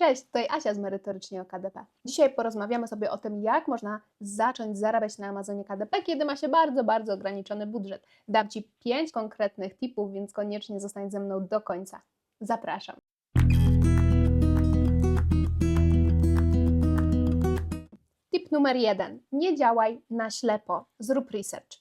Cześć, tutaj Asia z Merytorycznie o KDP. Dzisiaj porozmawiamy sobie o tym, jak można zacząć zarabiać na Amazonie KDP, kiedy ma się bardzo, bardzo ograniczony budżet. Dam Ci pięć konkretnych tipów, więc koniecznie zostań ze mną do końca. Zapraszam. Tip numer jeden. Nie działaj na ślepo. Zrób research.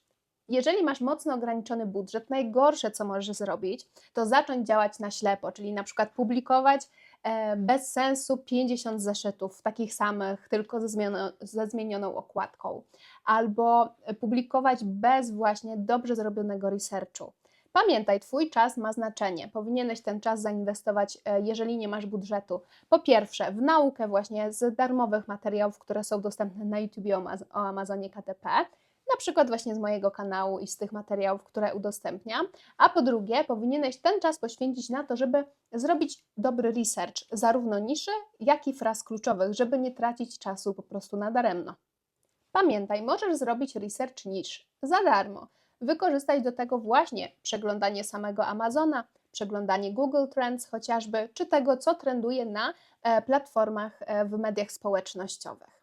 Jeżeli masz mocno ograniczony budżet, najgorsze co możesz zrobić, to zacząć działać na ślepo, czyli na przykład publikować e, bez sensu 50 zeszytów, takich samych, tylko ze, zmienioną, ze zmienioną okładką, albo publikować bez właśnie dobrze zrobionego researchu. Pamiętaj, Twój czas ma znaczenie. Powinieneś ten czas zainwestować, e, jeżeli nie masz budżetu. Po pierwsze, w naukę właśnie z darmowych materiałów, które są dostępne na YouTube o Amazonie KTP na przykład właśnie z mojego kanału i z tych materiałów, które udostępniam. A po drugie, powinieneś ten czas poświęcić na to, żeby zrobić dobry research, zarówno niszy, jak i fraz kluczowych, żeby nie tracić czasu po prostu na daremno. Pamiętaj, możesz zrobić research nisz za darmo. Wykorzystać do tego właśnie przeglądanie samego Amazona, przeglądanie Google Trends chociażby, czy tego, co trenduje na e, platformach e, w mediach społecznościowych.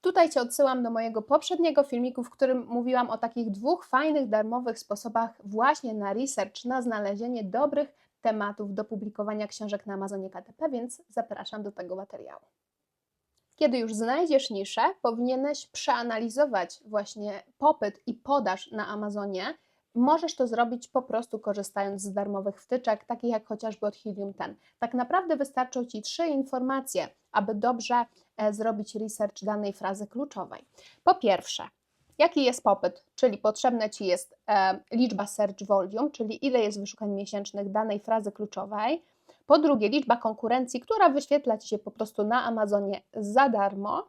Tutaj Cię odsyłam do mojego poprzedniego filmiku, w którym mówiłam o takich dwóch fajnych, darmowych sposobach właśnie na research, na znalezienie dobrych tematów do publikowania książek na Amazonie KTP, więc zapraszam do tego materiału. Kiedy już znajdziesz niszę, powinieneś przeanalizować właśnie popyt i podaż na Amazonie. Możesz to zrobić po prostu korzystając z darmowych wtyczek, takich jak chociażby od Helium 10. Tak naprawdę wystarczą Ci trzy informacje, aby dobrze e, zrobić research danej frazy kluczowej. Po pierwsze, jaki jest popyt, czyli potrzebna Ci jest e, liczba search volume, czyli ile jest wyszukań miesięcznych danej frazy kluczowej. Po drugie, liczba konkurencji, która wyświetla Ci się po prostu na Amazonie za darmo.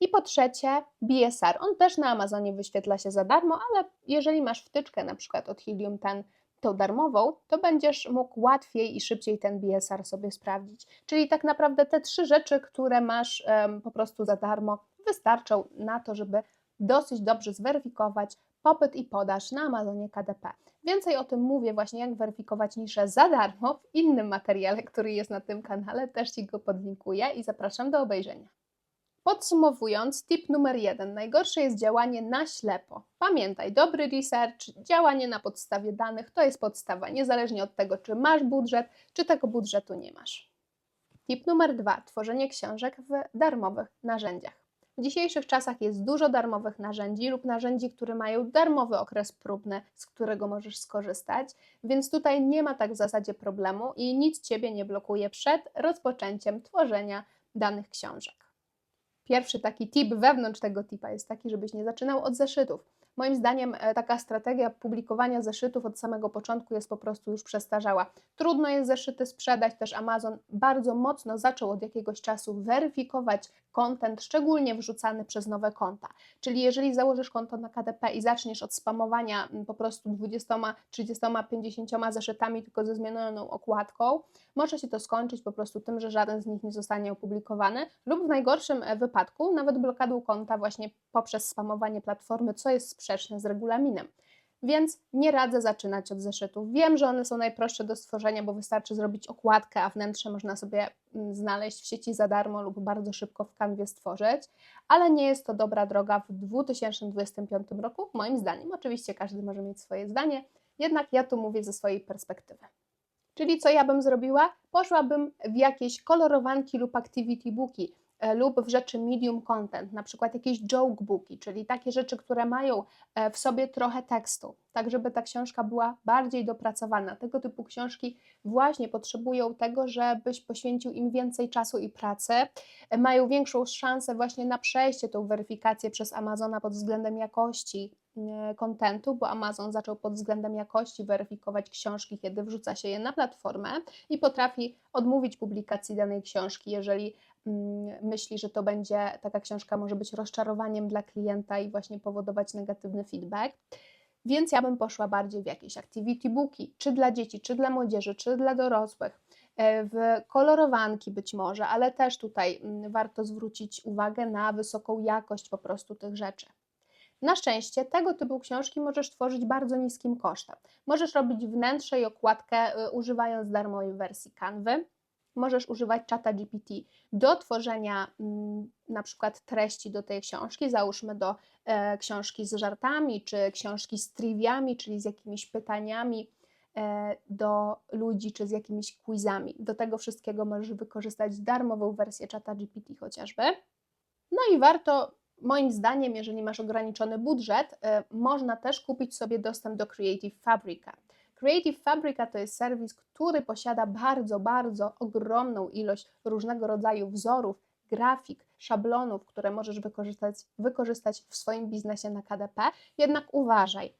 I po trzecie, BSR. On też na Amazonie wyświetla się za darmo, ale jeżeli masz wtyczkę na przykład od Helium 10 tą darmową, to będziesz mógł łatwiej i szybciej ten BSR sobie sprawdzić. Czyli tak naprawdę te trzy rzeczy, które masz um, po prostu za darmo, wystarczą na to, żeby dosyć dobrze zweryfikować popyt i podaż na Amazonie KDP. Więcej o tym mówię właśnie, jak weryfikować niszę za darmo w innym materiale, który jest na tym kanale, też Ci go podlinkuję i zapraszam do obejrzenia. Podsumowując, tip numer jeden: najgorsze jest działanie na ślepo. Pamiętaj, dobry research, działanie na podstawie danych to jest podstawa, niezależnie od tego, czy masz budżet, czy tego budżetu nie masz. Tip numer dwa: tworzenie książek w darmowych narzędziach. W dzisiejszych czasach jest dużo darmowych narzędzi lub narzędzi, które mają darmowy okres próbny, z którego możesz skorzystać, więc tutaj nie ma tak w zasadzie problemu i nic Ciebie nie blokuje przed rozpoczęciem tworzenia danych książek. Pierwszy taki tip wewnątrz tego tipa jest taki, żebyś nie zaczynał od zeszytów. Moim zdaniem e, taka strategia publikowania zeszytów od samego początku jest po prostu już przestarzała. Trudno jest zeszyty sprzedać, też Amazon bardzo mocno zaczął od jakiegoś czasu weryfikować content, szczególnie wrzucany przez nowe konta. Czyli jeżeli założysz konto na KDP i zaczniesz od spamowania po prostu 20, 30, 50 zeszytami tylko ze zmienioną okładką, może się to skończyć po prostu tym, że żaden z nich nie zostanie opublikowany lub w najgorszym e, wypadku nawet blokadą konta właśnie poprzez spamowanie platformy, co jest sprzeczne z regulaminem. Więc nie radzę zaczynać od zeszytów. Wiem, że one są najprostsze do stworzenia, bo wystarczy zrobić okładkę, a wnętrze można sobie mm, znaleźć w sieci za darmo lub bardzo szybko w kanwie stworzyć, ale nie jest to dobra droga w 2025 roku, moim zdaniem. Oczywiście każdy może mieć swoje zdanie, jednak ja tu mówię ze swojej perspektywy. Czyli co ja bym zrobiła? Poszłabym w jakieś kolorowanki lub activity booki, lub w rzeczy medium content, na przykład jakieś joke booki, czyli takie rzeczy, które mają e, w sobie trochę tekstu, tak żeby ta książka była bardziej dopracowana. Tego typu książki właśnie potrzebują tego, żebyś poświęcił im więcej czasu i pracy, e, mają większą szansę właśnie na przejście tą weryfikację przez Amazona pod względem jakości kontentu, bo Amazon zaczął pod względem jakości weryfikować książki, kiedy wrzuca się je na platformę i potrafi odmówić publikacji danej książki, jeżeli Mm, myśli, że to będzie, taka książka może być rozczarowaniem dla klienta i właśnie powodować negatywny feedback. Więc ja bym poszła bardziej w jakieś activity booki, czy dla dzieci, czy dla młodzieży, czy dla dorosłych, e, w kolorowanki być może, ale też tutaj mm, warto zwrócić uwagę na wysoką jakość po prostu tych rzeczy. Na szczęście tego typu książki możesz tworzyć bardzo niskim kosztem. Możesz robić wnętrze i okładkę y, używając darmowej wersji Canvy możesz używać czata GPT do tworzenia mm, na przykład treści do tej książki, załóżmy do e, książki z żartami, czy książki z triwiami, czyli z jakimiś pytaniami e, do ludzi, czy z jakimiś quizami. Do tego wszystkiego możesz wykorzystać darmową wersję czata GPT chociażby. No i warto Moim zdaniem, jeżeli masz ograniczony budżet, y, można też kupić sobie dostęp do Creative Fabrica. Creative Fabrica to jest serwis, który posiada bardzo, bardzo ogromną ilość różnego rodzaju wzorów, grafik, szablonów, które możesz wykorzystać, wykorzystać w swoim biznesie na KDP. Jednak uważaj,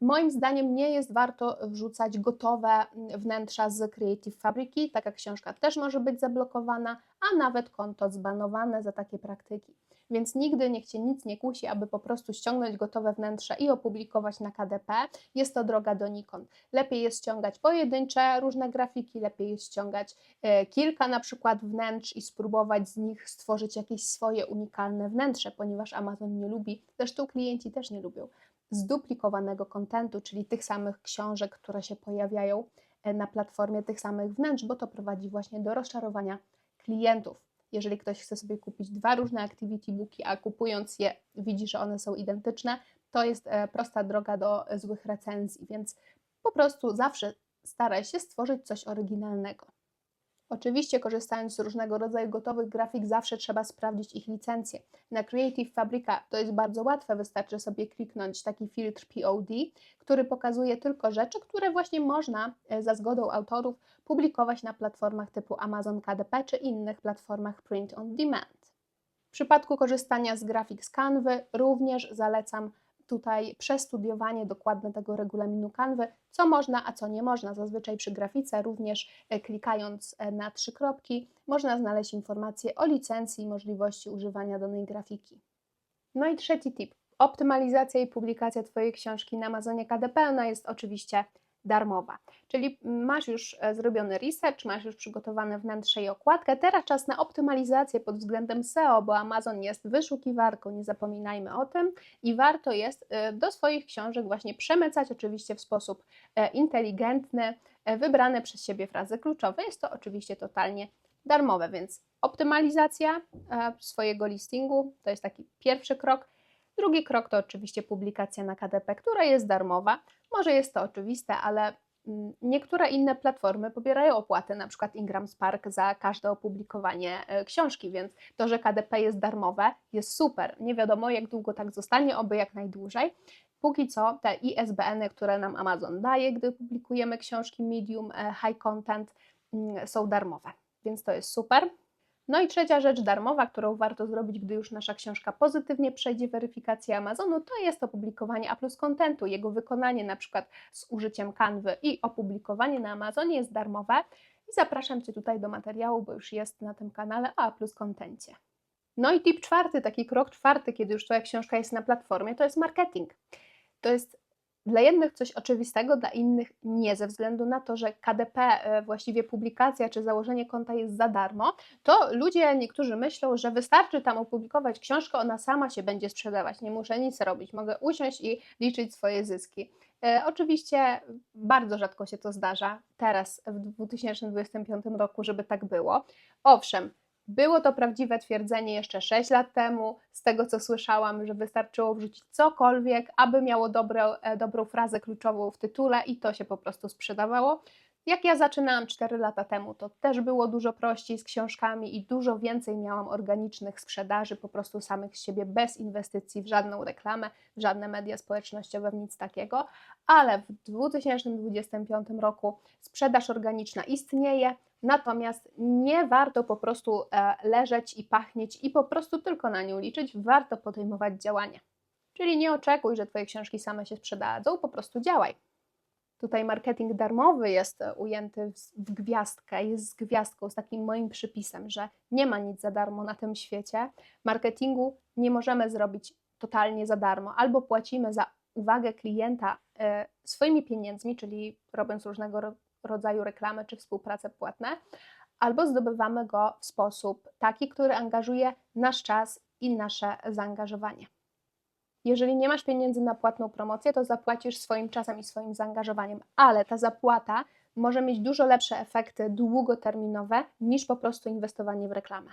Moim zdaniem nie jest warto wrzucać gotowe wnętrza z Creative Fabriki. Taka książka też może być zablokowana, a nawet konto zbanowane za takie praktyki. Więc nigdy niech Cię nic nie kusi, aby po prostu ściągnąć gotowe wnętrze i opublikować na KDP. Jest to droga donikąd. Lepiej jest ściągać pojedyncze różne grafiki, lepiej jest ściągać e, kilka na przykład wnętrz i spróbować z nich stworzyć jakieś swoje unikalne wnętrze, ponieważ Amazon nie lubi, zresztą klienci też nie lubią zduplikowanego kontentu, czyli tych samych książek, które się pojawiają e, na platformie, tych samych wnętrz, bo to prowadzi właśnie do rozczarowania klientów. Jeżeli ktoś chce sobie kupić dwa różne activity booki, a kupując je widzi, że one są identyczne, to jest e, prosta droga do złych recenzji, więc po prostu zawsze staraj się stworzyć coś oryginalnego. Oczywiście, korzystając z różnego rodzaju gotowych grafik, zawsze trzeba sprawdzić ich licencję. Na Creative Fabrica to jest bardzo łatwe, wystarczy sobie kliknąć taki filtr POD, który pokazuje tylko rzeczy, które właśnie można e, za zgodą autorów publikować na platformach typu Amazon KDP czy innych platformach print on demand. W przypadku korzystania z grafik z Canvy również zalecam tutaj przestudiowanie dokładne tego regulaminu kanwy, co można, a co nie można. Zazwyczaj przy grafice, również e, klikając e, na trzy kropki, można znaleźć informacje o licencji i możliwości używania danej grafiki. No i trzeci tip. Optymalizacja i publikacja Twojej książki na Amazonie KDP ona jest oczywiście darmowa. Czyli masz już e, zrobiony research, masz już przygotowane wnętrze i okładkę, teraz czas na optymalizację pod względem SEO, bo Amazon jest wyszukiwarką, nie zapominajmy o tym i warto jest e, do swoich książek właśnie przemycać oczywiście w sposób e, inteligentny, wybrane przez siebie frazy kluczowe. Jest to oczywiście totalnie darmowe, więc optymalizacja swojego listingu to jest taki pierwszy krok. Drugi krok to oczywiście publikacja na KDP, która jest darmowa. Może jest to oczywiste, ale mm, niektóre inne platformy pobierają opłaty, na przykład Ingram Spark za każde opublikowanie e, książki, więc to, że KDP jest darmowe, jest super. Nie wiadomo, jak długo tak zostanie, oby jak najdłużej. Póki co te ISBN-y, które nam Amazon daje, gdy publikujemy książki medium, e, high content, mm, są darmowe, więc to jest super. No i trzecia rzecz darmowa, którą warto zrobić, gdy już nasza książka pozytywnie przejdzie weryfikację Amazonu, to jest opublikowanie A plus kontentu. Jego wykonanie na przykład z użyciem kanwy i opublikowanie na Amazonie jest darmowe. I zapraszam Cię tutaj do materiału, bo już jest na tym kanale o A plus kontencie. No i tip czwarty, taki krok czwarty, kiedy już Twoja książka jest na platformie, to jest marketing. To jest dla jednych coś oczywistego, dla innych nie, ze względu na to, że KDP, e, właściwie publikacja czy założenie konta jest za darmo, to ludzie, niektórzy myślą, że wystarczy tam opublikować książkę, ona sama się będzie sprzedawać, nie muszę nic robić, mogę usiąść i liczyć swoje zyski. E, oczywiście bardzo rzadko się to zdarza teraz w 2025 roku, żeby tak było. Owszem, było to prawdziwe twierdzenie jeszcze 6 lat temu, z tego co słyszałam, że wystarczyło wrzucić cokolwiek, aby miało dobre, e, dobrą frazę kluczową w tytule i to się po prostu sprzedawało. Jak ja zaczynałam 4 lata temu, to też było dużo prościej z książkami i dużo więcej miałam organicznych sprzedaży, po prostu samych z siebie, bez inwestycji w żadną reklamę, w żadne media społecznościowe, w nic takiego. Ale w 2025 roku sprzedaż organiczna istnieje, Natomiast nie warto po prostu e, leżeć i pachnieć i po prostu tylko na nią liczyć, warto podejmować działania. Czyli nie oczekuj, że Twoje książki same się sprzedadzą, po prostu działaj. Tutaj marketing darmowy jest ujęty w gwiazdkę, jest z gwiazdką, z takim moim przypisem, że nie ma nic za darmo na tym świecie. Marketingu nie możemy zrobić totalnie za darmo. Albo płacimy za uwagę klienta e, swoimi pieniędzmi, czyli robiąc różnego rodzaju reklamy czy współprace płatne, albo zdobywamy go w sposób taki, który angażuje nasz czas i nasze zaangażowanie. Jeżeli nie masz pieniędzy na płatną promocję, to zapłacisz swoim czasem i swoim zaangażowaniem, ale ta zapłata może mieć dużo lepsze efekty długoterminowe niż po prostu inwestowanie w reklamę.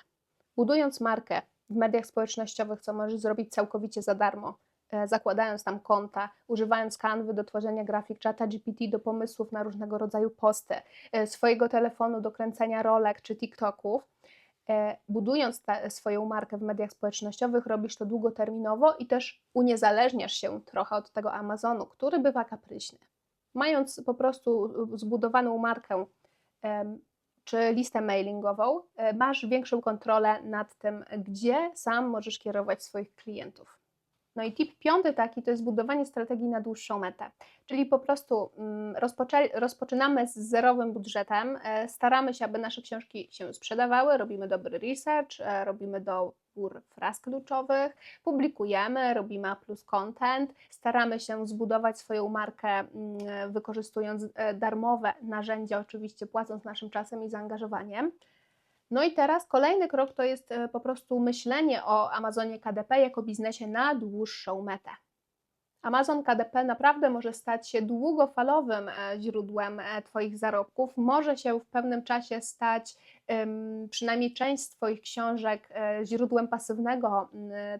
Budując markę w mediach społecznościowych, co możesz zrobić całkowicie za darmo, zakładając tam konta, używając kanwy do tworzenia grafik, czata GPT do pomysłów na różnego rodzaju posty, e, swojego telefonu do kręcenia rolek czy TikToków, e, budując swoją markę w mediach społecznościowych, robisz to długoterminowo i też uniezależniasz się trochę od tego Amazonu, który bywa kapryśny. Mając po prostu zbudowaną markę czy listę mailingową, e, masz większą kontrolę nad tym, gdzie sam możesz kierować swoich klientów. No i tip piąty taki to jest budowanie strategii na dłuższą metę. Czyli po prostu mm, rozpoczynamy z zerowym budżetem, e, staramy się, aby nasze książki się sprzedawały, robimy dobry research, e, robimy dobór fraz kluczowych, publikujemy, robimy A plus content, staramy się zbudować swoją markę mm, wykorzystując e, darmowe narzędzia, oczywiście płacąc naszym czasem i zaangażowaniem. No i teraz kolejny krok to jest e, po prostu myślenie o Amazonie KDP jako biznesie na dłuższą metę. Amazon KDP naprawdę może stać się długofalowym e, źródłem e, Twoich zarobków, może się w pewnym czasie stać przynajmniej część z Twoich książek y, źródłem pasywnego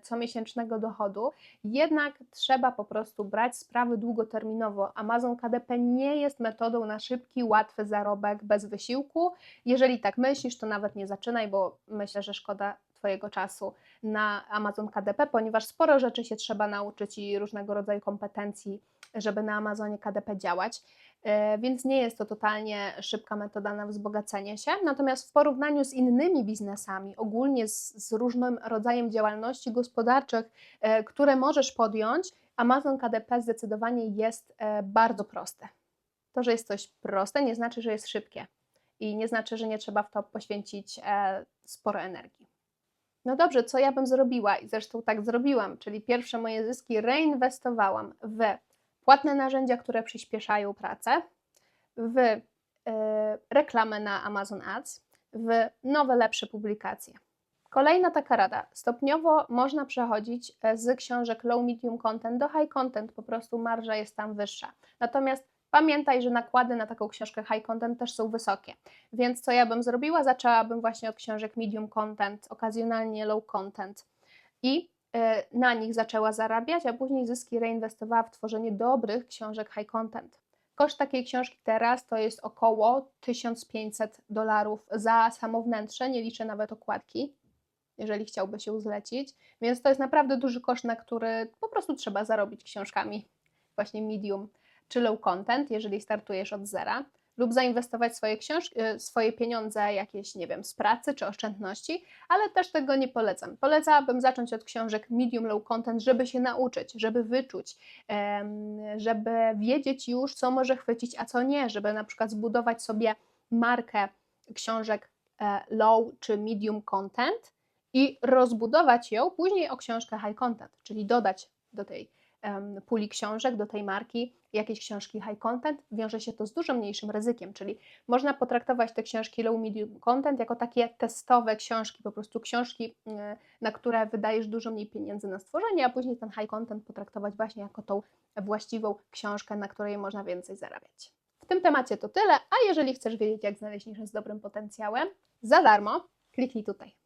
comiesięcznego dochodu, jednak trzeba po prostu brać sprawy długoterminowo. Amazon KDP nie jest metodą na szybki, łatwy zarobek bez wysiłku. Jeżeli tak myślisz, to nawet nie zaczynaj, bo myślę, że szkoda Twojego czasu na Amazon KDP, ponieważ sporo rzeczy się trzeba nauczyć i różnego rodzaju kompetencji, żeby na Amazonie KDP działać. E, więc nie jest to totalnie szybka metoda na wzbogacenie się. Natomiast w porównaniu z innymi biznesami, ogólnie z, z różnym rodzajem działalności gospodarczych, e, które możesz podjąć, Amazon KDP zdecydowanie jest e, bardzo proste. To, że jest coś proste, nie znaczy, że jest szybkie i nie znaczy, że nie trzeba w to poświęcić sporo energii. No dobrze, co ja bym zrobiła? I zresztą tak zrobiłam, czyli pierwsze moje zyski reinwestowałam w płatne narzędzia, które przyspieszają pracę, w y, reklamę na Amazon Ads, w nowe, lepsze publikacje. Kolejna taka rada. Stopniowo można przechodzić e, z książek low medium content do high content, po prostu marża jest tam wyższa. Natomiast Pamiętaj, że nakłady na taką książkę high content też są wysokie. Więc co ja bym zrobiła? Zaczęłabym właśnie od książek medium content, okazjonalnie low content i e, na nich zaczęła zarabiać, a później zyski reinwestowała w tworzenie dobrych książek high content. Koszt takiej książki teraz to jest około 1500 dolarów za samo wnętrze, nie liczę nawet okładki, jeżeli chciałby się zlecić. Więc to jest naprawdę duży koszt, na który po prostu trzeba zarobić książkami właśnie medium czy low content, jeżeli startujesz od zera, lub zainwestować swoje książki, y, swoje pieniądze jakieś, nie wiem, z pracy czy oszczędności, ale też tego nie polecam. Polecałabym zacząć od książek medium low content, żeby się nauczyć, żeby wyczuć, żeby wiedzieć już, co może chwycić, a co nie, żeby na przykład zbudować sobie markę książek e, low czy medium content i rozbudować ją później o książkę high content, czyli dodać do tej puli książek, do tej marki jakieś książki high content, wiąże się to z dużo mniejszym ryzykiem, czyli można potraktować te książki low medium content jako takie testowe książki, po prostu książki, e, na które wydajesz dużo mniej pieniędzy na stworzenie, a później ten high content potraktować właśnie jako tą właściwą książkę, na której można więcej zarabiać. W tym temacie to tyle, a jeżeli chcesz wiedzieć, jak znaleźć niszę z dobrym potencjałem, za darmo, kliknij tutaj.